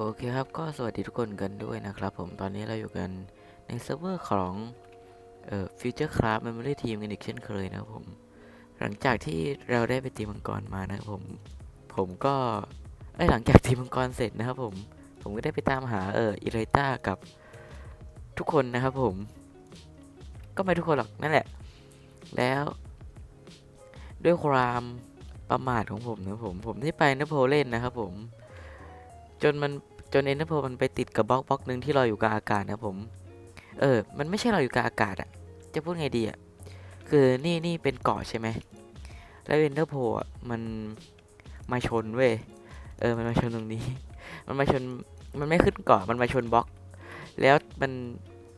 โอเคครับก็สวัสดีทุกคนกันด้วยนะครับผมตอนนี้เราอยู่กันในเซิร์ฟเวอร์ของเอ่อ Future Craft Memory Team กันอีกเช่นเคยนะครับผม หลังจากที่เราได้ไปตีมังกรมานะครับผม ผมก็เอ้ยหลังจากตีมังกรเสร็จนะครับผม ผมก็ได้ไปตามหาเอออิไรต้ากับทุกคนนะครับผม ก็ไม่ทุกคนหรอกนั่นแหละ แล้วด้วยความประมาทของผมนะผมผมที่ไปนโพเลนนะครับผม จนมันจนเอ็นเตอร์โพมันไปติดกับบล็อกบล็อกหนึ่งที่ลอยอยู่กลางอากาศนะผม เออ มันไม่ใช่ลอยอยู่กลางอากาศอะจะพูดไงดีอะคือนี่นี่เป็นเกาะใช่ไหมแล้วเอ็นเตอร์โพมันมาชนเว้ยเออมันมาชนตรงนี้ มันมาชนมันไม่ขึ้นเกาะมันมาชนบล็อก แล้วมัน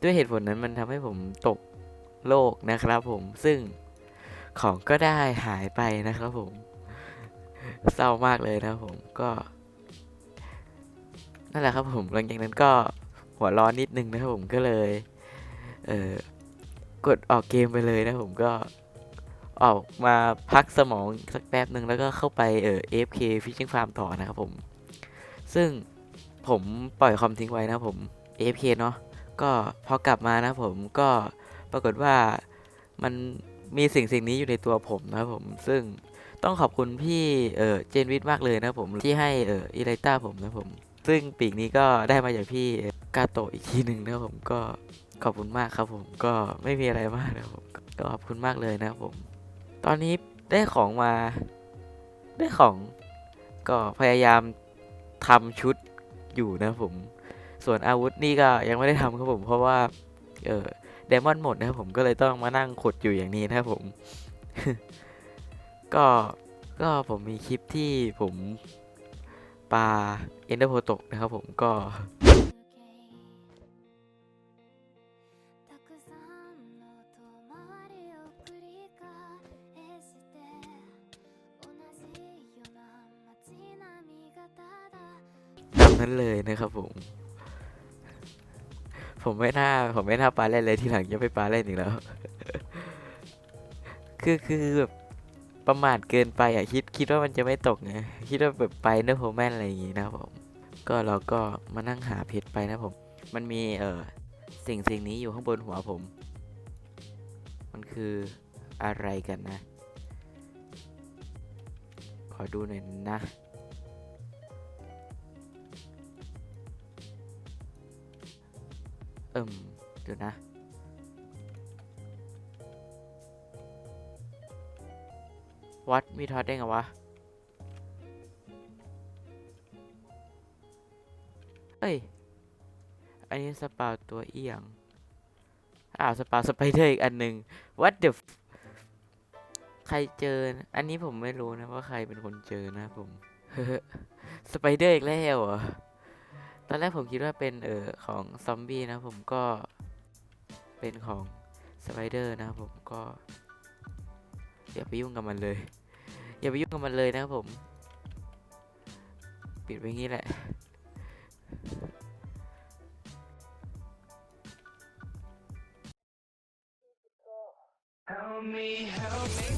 ด้วยเหตุผลนั้นมันทำให้ผมตกโลกนะครับผมซึ่งของก็ได้หายไปนะครับผม เศร้ามากเลยนะผมก็ นั่นแหละครับผมหลังจากนั้นก็หัวร้อนนิดนึงนะครับผมก็เลย เออกดออกเกมไปเลยนะผมก็ออกมาพักสมองสักแป๊บหนึ่งแล้วก็เข้าไปเออ AFK Fishing Farm ต่อนะครับผม ซึ่งผมปล่อยคอมทิ้งไว้นะครับผม AFK เนาะก็พอกลับมานะครับผมก็ปรากฏว่ามันมีสิ่งสิ่งนี้อยู่ในตัวผมนะครับผม ซึ่งต้องขอบคุณพี่เออเจนวิทมากเลยนะครับผมที่ให้เอออีไลต้าผมนะครับผม ซึ่งปีกนี้ก็ได้มาจากพี่กาโตะอีกทีหนึ่งนะผมก็ขอบคุณมากครับผมก็ไม่มีอะไรมากนะผมก็ขอบคุณมากเลยนะผม ตอนนี้ได้ของมา ได้ของก็พยายามทำชุดอยู่นะผม ส่วนอาวุธนี่ก็ยังไม่ได้ทำครับผมเพราะว่า เออเดมอนหมดนะครับผมก็เลยต้องมานั่งขุดอยู่อย่างนี้นะครับผม ก็ก็ผมมีคลิปที่ผม ปลาเอนเดอร์โพตกนะครับผมก็ทำนั้นเลยนะครับผม ผมไม่น่า ผมไม่น่าปลาเล่นเลยทีหลังจะไปปลาเล่นอีกแล้ว คือคือแบบ ประมาทเกินไปอะคิดคิดว่ามันจะไม่ตกไงคิดว่าแบบไปเนอร์โพแมนอะไรอย่างงี้นะครับผม ก็เราก็มานั่งหาเพชรไปนะผม มันมีเออสิ่งสิ่งนี้อยู่ข้างบนหัวผม มันคืออะไรกันนะ ขอดูหน่อยนะเอิ่มเดี๋ยวนะ วัดมีทอดได้ไงวะ เอ้ย อันนี้สปาตัวเอียง อ้าวสปาสไปเดอร์อีกอันหนึ่ง what the ใครเจอ อันนี้ผมไม่รู้นะว่าใครเป็นคนเจอนะผมสไปเดอร์อีกแล้วเหรอ ตอนแรกผมคิดว่าเป็นเออของซอมบี้นะผมก็เป็นของสไปเดอร์นะผมก็อย่าไปยุ่งกับมันเลย อย่าไปยุ่งกับมันเลยนะครับผม ปิดไว้งี้แหละ Help me, help me.